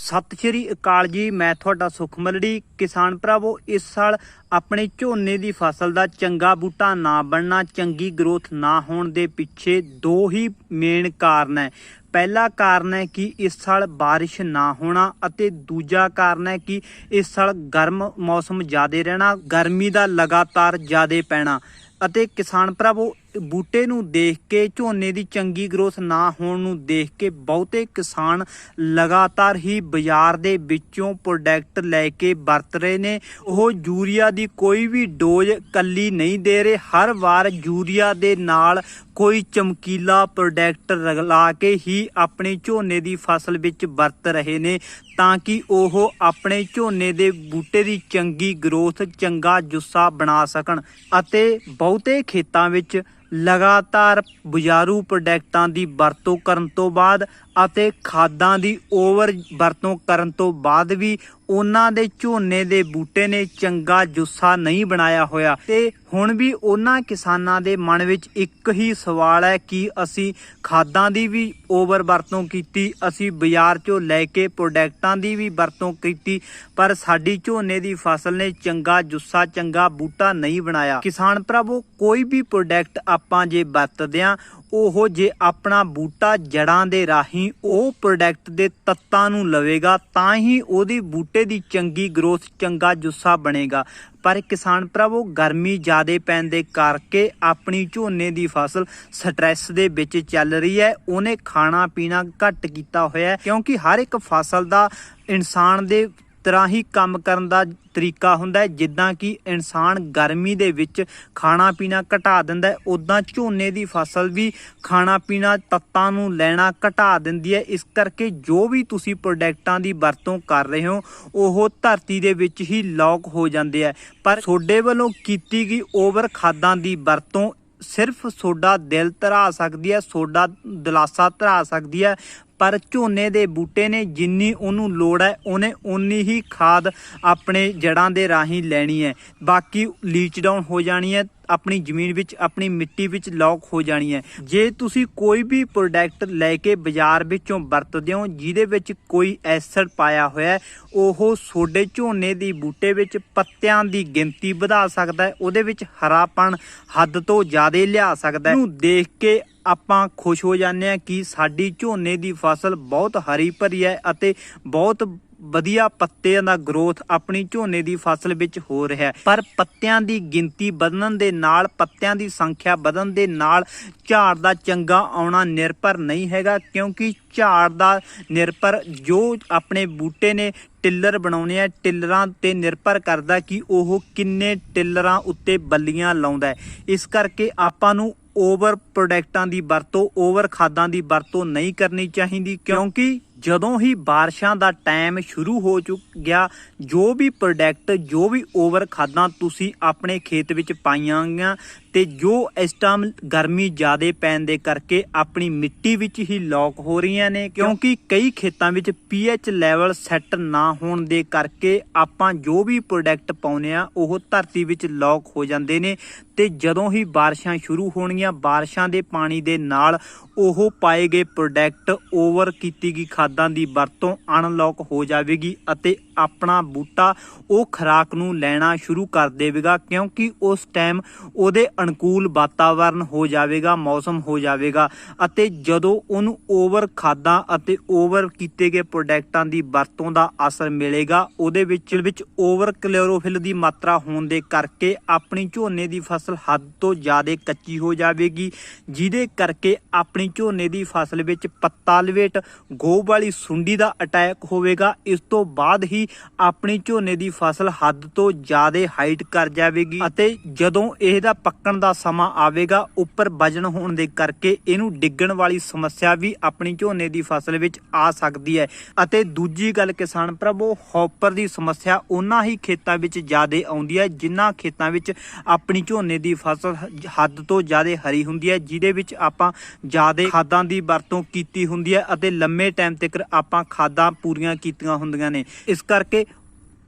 ਸਤਿ ਸ਼੍ਰੀ ਅਕਾਲ ਜੀ, ਮੈਂ ਤੁਹਾਡਾ ਸੁਖਮਲੜੀ ਕਿਸਾਨ ਭਰਾਵੋ, ਇਸ ਸਾਲ ਆਪਣੇ ਝੋਨੇ ਦੀ ਫਸਲ ਦਾ ਚੰਗਾ ਬੂਟਾ ਨਾ ਬਣਨਾ, ਚੰਗੀ ਗਰੋਥ ਨਾ ਹੋਣ ਦੇ ਪਿੱਛੇ ਦੋ ਹੀ ਮੇਨ ਕਾਰਨ ਹੈ। ਪਹਿਲਾ ਕਾਰਨ ਹੈ ਕਿ ਇਸ ਸਾਲ ਬਾਰਿਸ਼ ਨਾ ਹੋਣਾ ਅਤੇ ਦੂਜਾ ਕਾਰਨ ਹੈ ਕਿ ਇਸ ਸਾਲ ਗਰਮ ਮੌਸਮ ਜ਼ਿਆਦਾ ਰਹਿਣਾ, ਗਰਮੀ ਦਾ ਲਗਾਤਾਰ ਜ਼ਿਆਦਾ ਪੈਣਾ। ਅਤੇ ਕਿਸਾਨ ਭਰਾਵੋ ਬੂਟੇ ਨੂੰ ਦੇਖ ਕੇ, ਝੋਨੇ ਦੀ ਚੰਗੀ ਗਰੋਥ ਨਾ ਹੋਣ ਨੂੰ ਦੇਖ ਕੇ ਬਹੁਤੇ ਕਿਸਾਨ ਲਗਾਤਾਰ ਹੀ ਬਾਜ਼ਾਰ ਦੇ ਵਿੱਚੋਂ ਪ੍ਰੋਡਕਟ ਲੈ ਕੇ ਵਰਤ ਰਹੇ ਨੇ। ਉਹ ਯੂਰੀਆ ਦੀ ਕੋਈ ਵੀ ਡੋਜ਼ ਕੱਲੀ ਨਹੀਂ ਦੇ ਰਹੇ। ਹਰ ਵਾਰ ਯੂਰੀਆ ਦੇ ਨਾਲ ਕੋਈ ਚਮਕੀਲਾ ਪ੍ਰੋਡਕਟ ਰਲਾ ਕੇ ਹੀ ਆਪਣੇ ਝੋਨੇ ਦੀ ਫਸਲ ਵਿੱਚ ਵਰਤ ਰਹੇ ਨੇ, ਤਾਂ ਕਿ ਉਹ ਆਪਣੇ ਝੋਨੇ ਦੇ ਬੂਟੇ ਦੀ ਚੰਗੀ ਗਰੋਥ, ਚੰਗਾ ਜੁੱਸਾ ਬਣਾ ਸਕਣ ਅਤੇ ਬਹੁਤੇ ਖੇਤਾਂ ਵਿੱਚ ਲਗਾਤਾਰ ਬੁਝਾਰੂ ਪ੍ਰੋਡਕਟਾਂ ਦੀ ਵਰਤੋਂ ਕਰਨ ਤੋਂ ਬਾਅਦ ਅਤੇ ਖਾਦਾਂ ਦੀ ਓਵਰ ਵਰਤੋਂ ਕਰਨ ਤੋਂ ਬਾਅਦ ਵੀ ਉਹਨਾਂ ਦੇ ਝੋਨੇ ਦੇ ਬੂਟੇ ਨੇ ਚੰਗਾ ਜੁੱਸਾ ਨਹੀਂ ਬਣਾਇਆ ਹੋਇਆ। ਤੇ ਹੁਣ ਵੀ ਉਹਨਾਂ ਕਿਸਾਨਾਂ ਦੇ ਮਨ ਵਿੱਚ ਇੱਕ ਹੀ ਸਵਾਲ ਹੈ ਕਿ ਅਸੀਂ ਖਾਦਾਂ ਦੀ ਵੀ ਓਵਰ ਵਰਤੋਂ ਕੀਤੀ, ਅਸੀਂ ਬਾਜ਼ਾਰ ਚੋਂ ਲੈ ਕੇ ਪ੍ਰੋਡਕਟਾਂ ਦੀ ਵੀ ਵਰਤੋਂ ਕੀਤੀ, ਪਰ ਸਾਡੀ ਝੋਨੇ ਦੀ ਫਸਲ ਨੇ ਚੰਗਾ ਜੁੱਸਾ, ਚੰਗਾ ਬੂਟਾ ਨਹੀਂ ਬਣਾਇਆ। ਕਿਸਾਨ ਭਰਾਵੋ, ਕੋਈ ਵੀ ਪ੍ਰੋਡਕਟ ਆਪਾਂ ਜੇ ਵਰਤਦੇ ਆ ਉਹ ਜੇ ਆਪਣਾ ਬੂਟਾ ਜੜਾਂ ਦੇ ਰਾਹੀਂ ਉਹ ਪ੍ਰੋਡਕਟ ਦੇ ਤੱਤਾਂ ਨੂੰ ਲਵੇਗਾ, ਤਾਂ ਹੀ ਉਹਦੀ ਬੂਟੇ ਦੀ ਚੰਗੀ ਗਰੋਥ ਚੰਗਾ ਜੁੱਸਾ ਬਣੇਗਾ। ਪਰ ਕਿਸਾਨ ਭਰਾਵੋ, ਗਰਮੀ ਜ਼ਿਆਦੇ ਪੈਣ ਦੇ ਕਰਕੇ ਆਪਣੀ ਝੋਨੇ ਦੀ ਫਸਲ ਸਟ੍ਰੈਸ ਦੇ ਵਿੱਚ ਚੱਲ ਰਹੀ ਹੈ। ਉਹਨੇ ਖਾਣਾ ਪੀਣਾ ਘੱਟ ਕੀਤਾ ਹੋਇਆ ਕਿਉਂਕਿ ਹਰ ਇੱਕ ਫਸਲ ਦਾ ਇਨਸਾਨ ਦੇ ਤਰ੍ਹਾਂ ਹੀ ਕੰਮ ਕਰਨ ਦਾ ਤਰੀਕਾ ਹੁੰਦਾ ਹੈ, ਜਿੱਦਾਂ ਕਿ ਇਨਸਾਨ ਗਰਮੀ ਦੇ ਵਿੱਚ ਖਾਣਾ ਪੀਣਾ ਘਟਾ ਦਿੰਦਾ ਹੈ ਉਦਾਂ ਝੋਨੇ ਦੀ ਫਸਲ ਵੀ ਖਾਣਾ ਪੀਣਾ ਤੱਤਾਂ ਨੂੰ ਲੈਣਾ ਘਟਾ ਦਿੰਦੀ ਹੈ। ਇਸ ਕਰਕੇ ਜੋ ਵੀ ਤੁਸੀਂ ਪ੍ਰੋਡਕਟਾਂ ਦੀ ਵਰਤੋਂ ਕਰ ਰਹੇ ਹੋ, ਉਹ ਧਰਤੀ ਦੇ ਵਿੱਚ ਹੀ ਲੌਕ ਹੋ ਜਾਂਦੇ ਆ। ਪਰ ਤੁਹਾਡੇ ਵੱਲੋਂ ਕੀਤੀ ਗਈ ਓਵਰ ਖਾਦਾਂ ਦੀ ਵਰਤੋਂ ਸਿਰਫ ਸੋਡਾ ਦਿਲ ਧਰਾ ਸਕਦੀ ਹੈ ਸੋਡਾ ਦਿਲਾਸਾ ਧਰਾ ਸਕਦੀ ਹੈ। ਪਰ ਝੋਨੇ ਦੇ ਬੂਟੇ ਨੇ ਜਿੰਨੀ ਉਹਨੂੰ ਲੋੜ ਹੈ, ਉਹਨੇ ਉਨੀ ਹੀ ਖਾਦ ਆਪਣੇ ਜੜਾਂ ਦੇ ਰਾਹੀਂ ਲੈਣੀ ਹੈ। ਬਾਕੀ ਲੀਚ ਡਾਊਨ ਹੋ ਜਾਣੀ ਹੈ ਆਪਣੀ ਜ਼ਮੀਨ ਵਿੱਚ, ਆਪਣੀ ਮਿੱਟੀ ਵਿੱਚ ਲੌਕ ਹੋ ਜਾਣੀ ਹੈ। ਜੇ ਤੁਸੀਂ ਕੋਈ ਵੀ ਪ੍ਰੋਡਕਟ ਲੈ ਕੇ ਬਾਜ਼ਾਰ ਵਿੱਚੋਂ ਵਰਤਦੇ ਹੋ, ਜਿਹਦੇ ਵਿੱਚ ਕੋਈ ਐਸਿਡ ਪਾਇਆ ਹੋਇਆ ਉਹ ਸੋਡੇ ਝੋਨੇ ਦੀ ਬੂਟੇ ਵਿੱਚ ਪੱਤਿਆਂ ਦੀ ਗਿਣਤੀ ਵਧਾ ਸਕਦਾ ਹੈ, ਉਹਦੇ ਵਿੱਚ ਹਰਾਪਣ ਹੱਦ ਤੋਂ ਜ਼ਿਆਦਾ ਲਿਆ ਸਕਦਾ ਹੈ। ਇਹਨੂੰ ਦੇਖ ਕੇ ਆਪਾਂ ਖੁਸ਼ ਹੋ ਜਾਂਦੇ ਹਾਂ ਕਿ ਸਾਡੀ ਝੋਨੇ ਦੀ ਫਸਲ ਬਹੁਤ ਹਰੀ ਭਰੀ ਹੈ ਅਤੇ ਬਹੁਤ ਵਧੀਆ ਪੱਤਿਆਂ ਦਾ ਗਰੋਥ ਆਪਣੀ ਝੋਨੇ ਦੀ ਫਸਲ ਵਿੱਚ ਹੋ ਰਿਹਾ ਹੈ। ਪਰ ਪੱਤਿਆਂ ਦੀ ਗਿਣਤੀ ਵਧਣ ਦੇ ਨਾਲ, ਪੱਤਿਆਂ ਦੀ ਸੰਖਿਆ ਵਧਣ ਦੇ ਨਾਲ ਝਾੜ ਦਾ ਚੰਗਾ ਆਉਣਾ ਨਿਰਭਰ ਨਹੀਂ ਹੈਗਾ ਕਿਉਂਕਿ ਝਾੜ ਦਾ ਨਿਰਭਰ ਜੋ ਆਪਣੇ ਬੂਟੇ ਨੇ ਟਿੱਲਰ ਬਣਾਉਣੇ ਆ, ਟਿੱਲਰਾਂ ਤੇ ਨਿਰਭਰ ਕਰਦਾ ਕਿ ਉਹ ਕਿੰਨੇ ਟਿੱਲਰਾਂ ਉੱਤੇ ਬੱਲੀਆਂ ਲਾਉਂਦਾ ਇਸ ਕਰਕੇ ਆਪਾਂ ਨੂੰ ਓਵਰ ਪ੍ਰੋਡਕਟਾਂ ਦੀ ਵਰਤੋਂ, ਓਵਰ ਖਾਦਾਂ ਦੀ ਵਰਤੋਂ ਨਹੀਂ ਕਰਨੀ ਚਾਹੀਦੀ ਕਿਉਂਕਿ ਜਦੋਂ ਹੀ ਬਾਰਿਸ਼ਾਂ ਦਾ ਟਾਈਮ ਸ਼ੁਰੂ ਹੋ ਚੁੱਕ ਗਿਆ, ਜੋ ਵੀ ਪ੍ਰੋਡਕਟ ਜੋ ਵੀ ਓਵਰ ਖਾਦਾਂ ਤੁਸੀਂ ਆਪਣੇ ਖੇਤ ਵਿੱਚ ਪਾਈਆਂ ਗਈਆਂ ਤੇ ਜੋ ਇਸ ਟਾਈਮ ਗਰਮੀ ਜ਼ਿਆਦੇ ਪੈਣ ਦੇ ਕਰਕੇ ਆਪਣੀ ਮਿੱਟੀ ਵਿੱਚ ਹੀ ਲੌਕ ਹੋ ਰਹੀਆਂ ਨੇ, ਕਿਉਂਕਿ ਕਈ ਖੇਤਾਂ ਵਿੱਚ ਪੀਐਚ ਲੈਵਲ ਸੈੱਟ ਨਾ ਹੋਣ ਦੇ ਕਰਕੇ ਆਪਾਂ ਜੋ ਵੀ ਪ੍ਰੋਡਕਟ ਪਾਉਨੇ ਆ ਉਹ ਧਰਤੀ ਵਿੱਚ ਲੌਕ ਹੋ ਜਾਂਦੇ ਨੇ ਤੇ ਜਦੋਂ ਹੀ ਬਾਰਿਸ਼ਾਂ ਸ਼ੁਰੂ ਹੋਣਗੀਆਂ, ਬਾਰਿਸ਼ਾਂ ਦੇ ਪਾਣੀ ਦੇ ਨਾਲ ਉਹ ਪਾਏ ਗਏ ਪ੍ਰੋਡਕਟ ਓਵਰ ਕੀਤੀ ਗਈ ਖਾਦਾਂ ਦੀ ਵਰਤੋਂ ਅਨਲੌਕ ਹੋ ਜਾਵੇਗੀ ਅਤੇ ਆਪਣਾ ਬੂਟਾ ਉਹ ਖਰਾਕ ਨੂੰ ਲੈਣਾ ਸ਼ੁਰੂ ਕਰ ਦੇਵੇਗਾ, ਕਿਉਂਕਿ ਉਸ ਟਾਈਮ ਉਹਦੇ ਅਨੁਕੂਲ ਵਾਤਾਵਰਨ ਹੋ ਜਾਵੇਗਾ, ਮੌਸਮ ਹੋ ਜਾਵੇਗਾ ਅਤੇ ਜਦੋਂ ਉਹਨੂੰ ਓਵਰ ਖਾਦਾਂ ਅਤੇ ਓਵਰ ਕੀਤੇ ਗਏ ਪ੍ਰੋਡਕਟਾਂ ਦੀ ਵਰਤੋਂ ਦਾ ਅਸਰ ਮਿਲੇਗਾ, ਉਹਦੇ ਵਿੱਚ ਵਿੱਚ ਓਵਰ ਕਲੋਰੋਫਿਲ ਦੀ ਮਾਤਰਾ ਹੋਣ ਦੇ ਕਰਕੇ ਆਪਣੀ ਝੋਨੇ ਦੀ ਫਸਲ ਹੱਦ ਤੋਂ ਜ਼ਿਆਦਾ ਕੱਚੀ ਹੋ ਜਾਵੇਗੀ, ਜਿਹਦੇ ਕਰਕੇ ਆਪਣੀ ਝੋਨੇ ਦੀ ਫਸਲ ਵਿੱਚ ਪੱਤਾ ਲਵੇਟ ਗੋਬ ਵਾਲੀ ਸੁੰਡੀ ਦਾ ਅਟੈਕ ਹੋਵੇਗਾ। ਇਸ ਤੋਂ ਬਾਅਦ ਹੀ ਆਪਣੀ ਝੋਨੇ ਦੀ ਫਸਲ ਹੱਦ ਤੋਂ ਜ਼ਿਆਦਾ ਹਾਈਟ ਕਰ ਜਾਵੇਗੀ ਅਤੇ ਜਦੋਂ ਇਹਦਾ ਪੱਕਣ ਦਾ ਸਮਾਂ ਆਵੇਗਾ, ਉੱਪਰ ਵਜਨ ਹੋਣ ਦੇ ਕਰਕੇ ਇਹਨੂੰ ਡਿੱਗਣ ਵਾਲੀ ਸਮੱਸਿਆ ਵੀ ਆਪਣੀ ਝੋਨੇ ਦੀ ਫਸਲ ਵਿੱਚ ਆ ਸਕਦੀ ਹੈ। ਅਤੇ ਦੂਜੀ ਗੱਲ ਕਿਸਾਨ ਭਰਾਵੋ ਹੌਪਰ ਦੀ ਸਮੱਸਿਆ ਉਹਨਾਂ ਹੀ ਖੇਤਾਂ ਵਿੱਚ ਜ਼ਿਆਦਾ ਆਉਂਦੀ ਹੈ, ਜਿਨ੍ਹਾਂ ਖੇਤਾਂ ਵਿੱਚ ਆਪਣੀ ਝੋਨੇ ਦੀ ਫਸਲ ਹੱਦ ਤੋਂ ਜ਼ਿਆਦਾ ਹਰੀ ਹੁੰਦੀ ਹੈ, ਜਿਹਦੇ ਵਿੱਚ ਆਪਾਂ ਜ਼ਿਆਦਾ ਖਾਦਾਂ ਦੀ ਵਰਤੋਂ ਕੀਤੀ ਹੁੰਦੀ ਹੈ ਅਤੇ ਲੰਮੇ ਟਾਈਮ ਤੱਕ ਆਪਾਂ ਖਾਦਾਂ ਪੂਰੀਆਂ ਕੀਤੀਆਂ ਹੁੰਦੀਆਂ ਨੇ। ਇਸ ਕਰ ਕਰਕੇ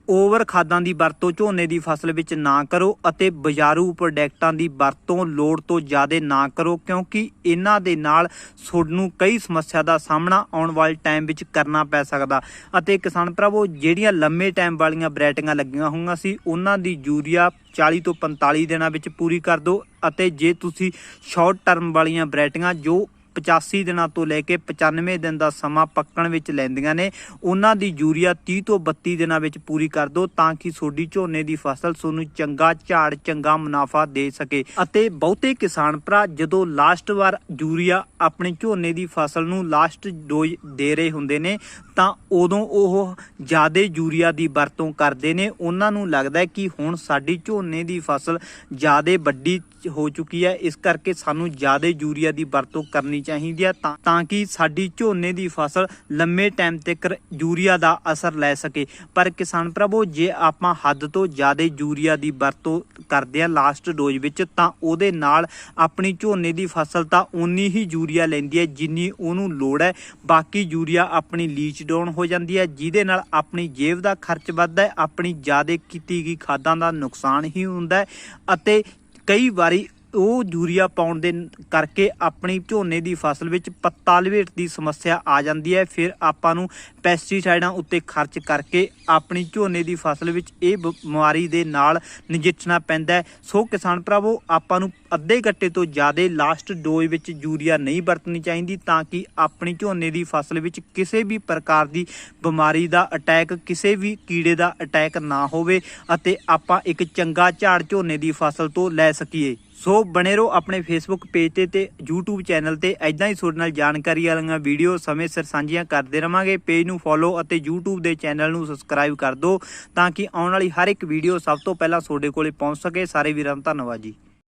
ਓਵਰ ਖਾਦਾਂ ਦੀ ਵਰਤੋਂ ਝੋਨੇ ਦੀ ਫਸਲ ਵਿੱਚ ਨਾ ਕਰੋ ਅਤੇ ਬਾਜ਼ਾਰੂ ਪ੍ਰੋਡਕਟਾਂ ਦੀ ਵਰਤੋਂ ਲੋੜ ਤੋਂ ਜ਼ਿਆਦਾ ਨਾ ਕਰੋ, ਕਿਉਂਕਿ ਇਹਨਾਂ ਦੇ ਨਾਲ ਤੁਹਾਨੂੰ ਕਈ ਸਮੱਸਿਆ ਦਾ ਸਾਹਮਣਾ ਆਉਣ ਵਾਲੇ ਟਾਈਮ ਵਿੱਚ ਕਰਨਾ ਪੈ ਸਕਦਾ। ਅਤੇ ਕਿਸਾਨ ਭਰਾਵੋ, ਜਿਹੜੀਆਂ ਲੰਮੇ ਟਾਈਮ ਵਾਲੀਆਂ ਵੈਰਾਈਟੀਆਂ ਲੱਗੀਆਂ ਹੋਈਆਂ ਸੀ, ਉਹਨਾਂ ਦੀ ਯੂਰੀਆ 40 ਤੋਂ 45 ਦਿਨਾਂ ਵਿੱਚ ਪੂਰੀ ਕਰ ਦਿਓ ਅਤੇ ਜੇ ਤੁਸੀਂ ਸ਼ਾਰਟ ਟਰਮ ਵਾਲੀਆਂ ਵੈਰਾਈਟੀਆਂ ਜੋ 85 ਦਿਨਾਂ ਤੋਂ ਲੈ ਕੇ 95 ਦਿਨ ਦਾ ਸਮਾਂ ਪੱਕਣ ਵਿੱਚ ਲੈਂਦੀਆਂ ਨੇ। ਉਹਨਾਂ ਦੀ ਯੂਰੀਆ 30 ਤੋਂ 32 ਦਿਨਾਂ ਵਿੱਚ ਪੂਰੀ ਕਰ ਦਿਓ ਤਾਂ ਕਿ ਤੁਹਾਡੀ ਝੋਨੇ ਦੀ ਫਸਲ ਤੁਹਾਨੂੰ ਚੰਗਾ ਝਾੜ, ਚੰਗਾ ਮੁਨਾਫਾ ਦੇ ਸਕੇ। ਅਤੇ ਬਹੁਤੇ ਕਿਸਾਨ ਭਰਾ, ਜਦੋਂ ਲਾਸਟ ਵਾਰ ਯੂਰੀਆ ਆਪਣੇ ਝੋਨੇ ਦੀ ਫਸਲ ਨੂੰ ਲਾਸਟ ਡੋਜ਼ ਦੇ ਰਹੇ ਹੁੰਦੇ ਨੇ, ਤਾਂ ਉਦੋਂ ਉਹ ਜ਼ਿਆਦਾ ਯੂਰੀਆ ਦੀ ਵਰਤੋਂ ਕਰਦੇ ਨੇ। ਉਹਨਾਂ ਨੂੰ ਲੱਗਦਾ ਕਿ ਹੁਣ ਸਾਡੀ ਝੋਨੇ ਦੀ ਫਸਲ ਜ਼ਿਆਦਾ ਵੱਡੀ ਹੋ ਚੁੱਕੀ ਹੈ। ਇਸ ਕਰਕੇ ਸਾਨੂੰ ਜ਼ਿਆਦਾ ਯੂਰੀਆ ਦੀ ਵਰਤੋਂ ਕਰਨੀ ਚਾਹੀਦੀ ਹੈ ਤਾਂ ਕਿ ਸਾਡੀ ਝੋਨੇ ਦੀ ਫਸਲ ਲੰਮੇ ਟਾਈਮ ਤੱਕ ਯੂਰੀਆ ਦਾ ਅਸਰ ਲੈ ਸਕੇ। ਪਰ ਕਿਸਾਨ ਪ੍ਰਭੂ ਜੇ ਆਪਾਂ ਹੱਦ ਤੋਂ ਜ਼ਿਆਦਾ ਯੂਰੀਆ ਦੀ ਵਰਤੋਂ ਕਰਦੇ ਹਾਂ ਲਾਸਟ ਡੋਜ਼ ਵਿੱਚ, ਤਾਂ ਉਹਦੇ ਨਾਲ ਆਪਣੀ ਝੋਨੇ ਦੀ ਫਸਲ ਤਾਂ ਉਨੀ ਹੀ ਯੂਰੀਆ ਲੈਂਦੀ ਹੈ ਜਿੰਨੀ ਉਹਨੂੰ ਲੋੜ ਹੈ। ਬਾਕੀ ਯੂਰੀਆ ਆਪਣੀ ਲੀਚ ਡਾਊਨ ਹੋ ਜਾਂਦੀ ਹੈ, ਜਿਹਦੇ ਨਾਲ ਆਪਣੀ ਜੇਬ ਦਾ ਖਰਚ ਵੱਧਦਾ ਹੈ, ਆਪਣੀ ਜ਼ਿਆਦਾ ਕੀਤੀ ਗਈ ਖਾਦਾਂ ਦਾ ਨੁਕਸਾਨ ਹੀ ਹੁੰਦਾ ਹੈ ਅਤੇ ਕਈ ਵਾਰੀ ਉਹ ਯੂਰੀਆ ਪਾਉਣ ਦੇ ਕਰਕੇ ਆਪਣੀ ਝੋਨੇ ਦੀ ਫਸਲ ਵਿੱਚ ਪੱਤਾ ਲਵੇਟ ਦੀ ਸਮੱਸਿਆ ਆ ਜਾਂਦੀ ਹੈ। ਫਿਰ ਆਪਾਂ ਨੂੰ ਪੈਸਟੀਸਾਈਡਾਂ ਉੱਤੇ ਖਰਚ ਕਰਕੇ ਆਪਣੀ ਝੋਨੇ ਦੀ ਫਸਲ ਵਿੱਚ ਇਹ ਬ- ਬਿਮਾਰੀ ਦੇ ਨਾਲ ਨਜਿੱਠਣਾ ਪੈਂਦਾ ਹੈ। ਸੋ ਕਿਸਾਨ ਭਰਾਵੋ, ਆਪਾਂ ਨੂੰ ਅੱਧੇ ਗੱਟੇ ਤੋਂ ਜ਼ਿਆਦਾ ਲਾਸਟ ਡੋਜ਼ ਵਿੱਚ ਯੂਰੀਆ ਨਹੀਂ ਵਰਤਣੀ ਚਾਹੀਦੀ ਤਾਂ ਕਿ ਆਪਣੀ ਝੋਨੇ ਦੀ ਫਸਲ ਵਿੱਚ ਕਿਸੇ ਵੀ ਪ੍ਰਕਾਰ ਦੀ ਬਿਮਾਰੀ ਦਾ ਅਟੈਕ ਕਿਸੇ ਵੀ ਕੀੜੇ ਦਾ ਅਟੈਕ ਨਾ ਹੋਵੇ ਅਤੇ ਆਪਾਂ ਇੱਕ ਚੰਗਾ ਝਾੜ ਝੋਨੇ ਦੀ ਫਸਲ ਤੋਂ ਲੈ ਸਕੀਏ। ਸੋ ਬਣੇ ਰਹੋ ਆਪਣੇ ਫੇਸਬੁੱਕ ਪੇਜ ਤੇ ਤੇ YouTube ਚੈਨਲ ਤੇ। ਐਦਾਂ ਹੀ ਤੁਹਾਡੇ ਨਾਲ ਜਾਣਕਾਰੀ ਵਾਲੀਆਂ ਵੀਡੀਓ ਸਮੇਂ ਸਿਰ ਸਾਂਝੀਆਂ ਕਰਦੇ ਰਵਾਂਗੇ। ਪੇਜ ਨੂੰ ਫੋਲੋ ਅਤੇ YouTube ਦੇ ਚੈਨਲ ਨੂੰ ਸਬਸਕ੍ਰਾਈਬ ਕਰ ਦਿਓ ਤਾਂ ਕਿ ਆਉਣ ਵਾਲੀ ਹਰ ਇੱਕ ਵੀਡੀਓ ਸਭ ਤੋਂ ਪਹਿਲਾਂ ਤੁਹਾਡੇ ਕੋਲੇ ਪਹੁੰਚ ਸਕੇ। ਸਾਰੇ ਵੀਰਾਂ ਦਾ ਧੰਨਵਾਦ ਜੀ।